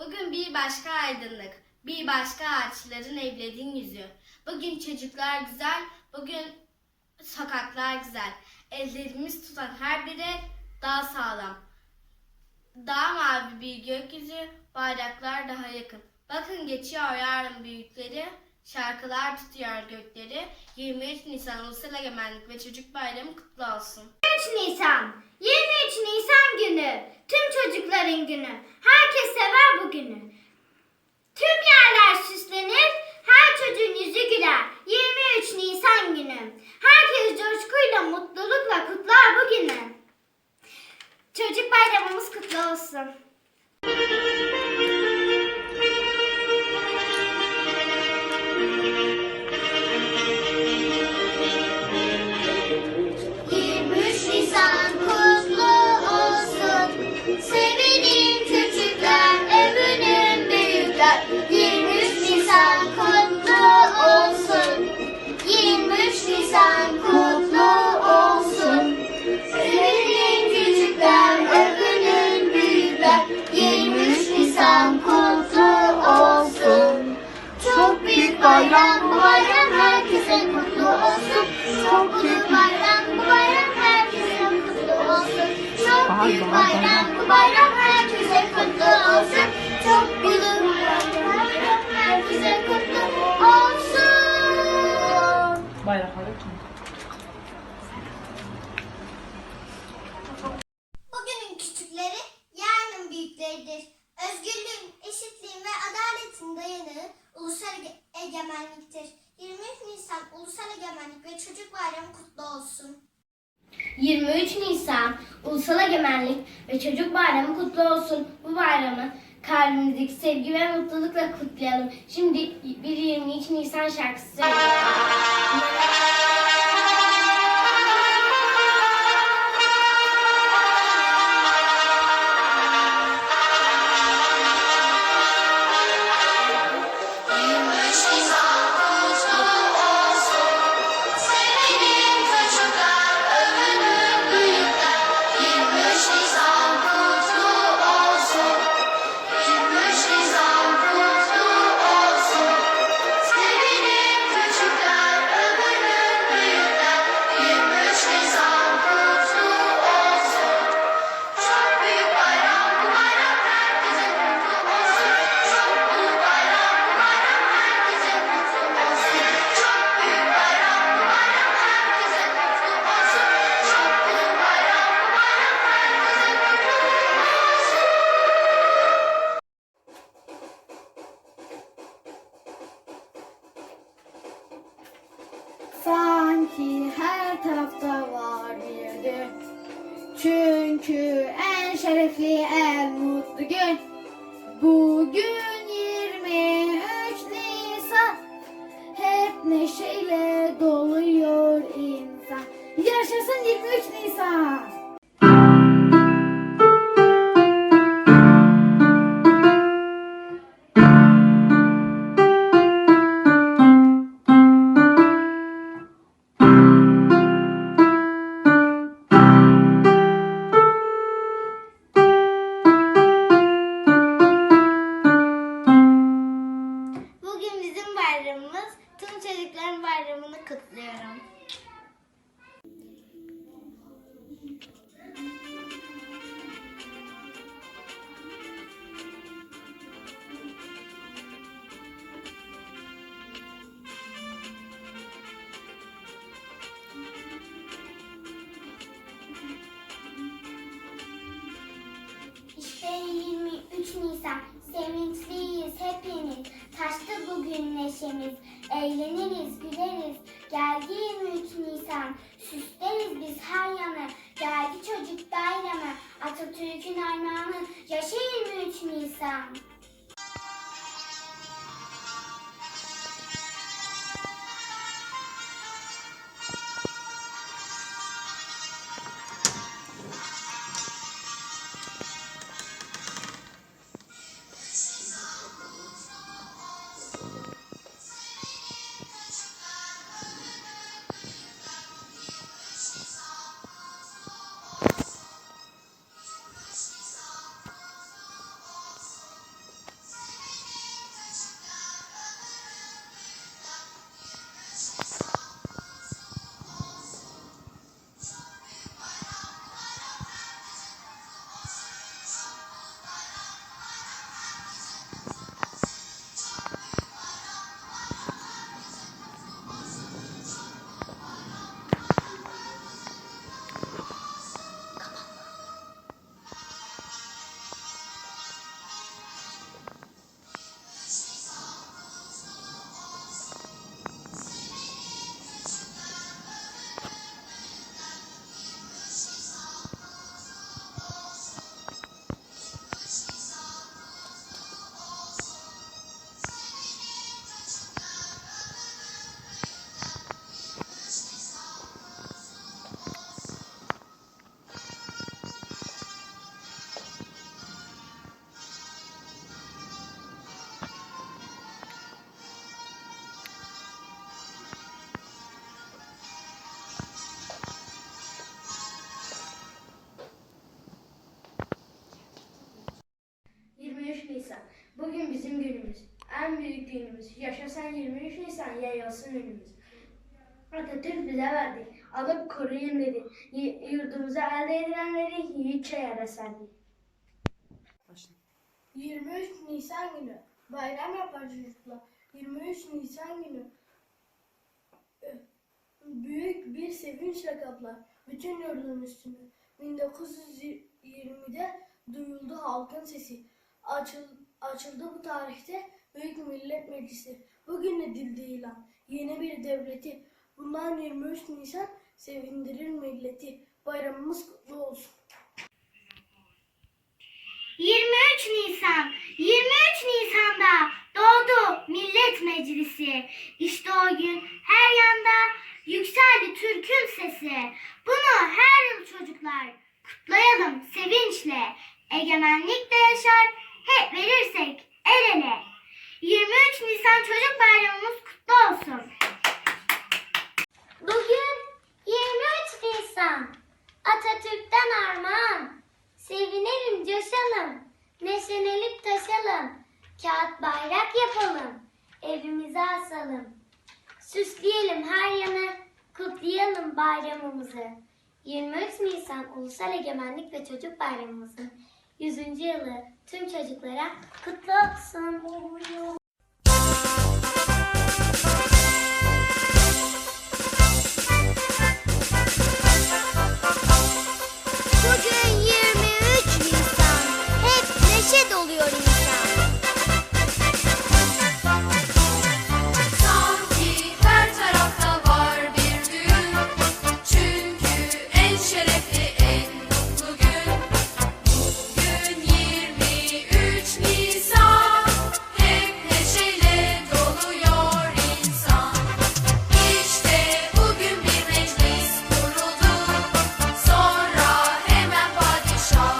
Bugün bir başka aydınlık, bir başka ağaçların evlerin yüzü. Bugün çocuklar güzel, bugün sokaklar güzel. Ellerimiz tutan her biri daha sağlam. Daha mavi bir gökyüzü, bayraklar daha yakın. Bakın geçiyor yarın büyükleri, şarkılar tutuyor gökleri. 23 Nisan Ulusal Egemenlik ve Çocuk Bayramı kutlu olsun. 23 Nisan. 23 Nisan günü. Tüm çocukların günü. Herkes sever bu günü. Bayram bayram herkese kutlu olsun. Çok büyük bayram bu bayram herkese kutlu olsun. Çok büyük bayram bu bayram herkese kutlu olsun. Çok büyük bayram herkese kutlu Egemenlik ve Çocuk Bayramı kutlu olsun. 23 Nisan Ulusal Egemenlik ve Çocuk Bayramı kutlu olsun. Bu bayramı kalbimizdeki sevgi ve mutlulukla kutlayalım. Şimdi bir 23 Nisan şarkısı söyleyelim. Çünkü en şerefli, en mutlu gün. Bugün 23 Nisan. Hep neşeyle doluyor insan. Yaşasın 23 Nisan. Taştı bugün neşemiz, eğleniriz, güleriz. Geldi 23 Nisan, süsleriz biz her yanı. Geldi çocuk bayramı, Atatürk'ün armağanı. Yaşa 23 Nisan. Ünümüz. Atatürk bize verdi. Alıp koruyun dedi. Yurdumuza elde edilenleri yiğitçe yere serdi. 23 Nisan günü bayram yapar çocuklar. 23 Nisan günü büyük bir sevinçle kaplar bütün yurdun üstünü. 1920'de duyuldu halkın sesi. Açıl, açıldı bu tarihte Büyük Millet Meclisi. Bugün edildi ilan yeni bir devleti. Bundan 23 Nisan sevindirir milleti. Bayramımız kutlu olsun. 23 Nisan, 23 Nisan'da doğdu Millet Meclisi. İşte o gün her yanda yükseldi Türk'ün sesi. Bunu her yıl çocuklar kutlayalım sevinçle. Egemenlik de yaşar, hep verirsek el ele. 23 Nisan Çocuk Bayramımız kutlu olsun. Bugün 23 Nisan. Atatürk'ten armağan. Sevinelim, coşalım. Neşelenip taşalım. Kağıt bayrak yapalım. Evimize asalım. Süsleyelim her yanı. Kutlayalım bayramımızı. 23 Nisan Ulusal Egemenlik ve Çocuk Bayramımızın 100. yılı tüm çocuklara kutlu olsun.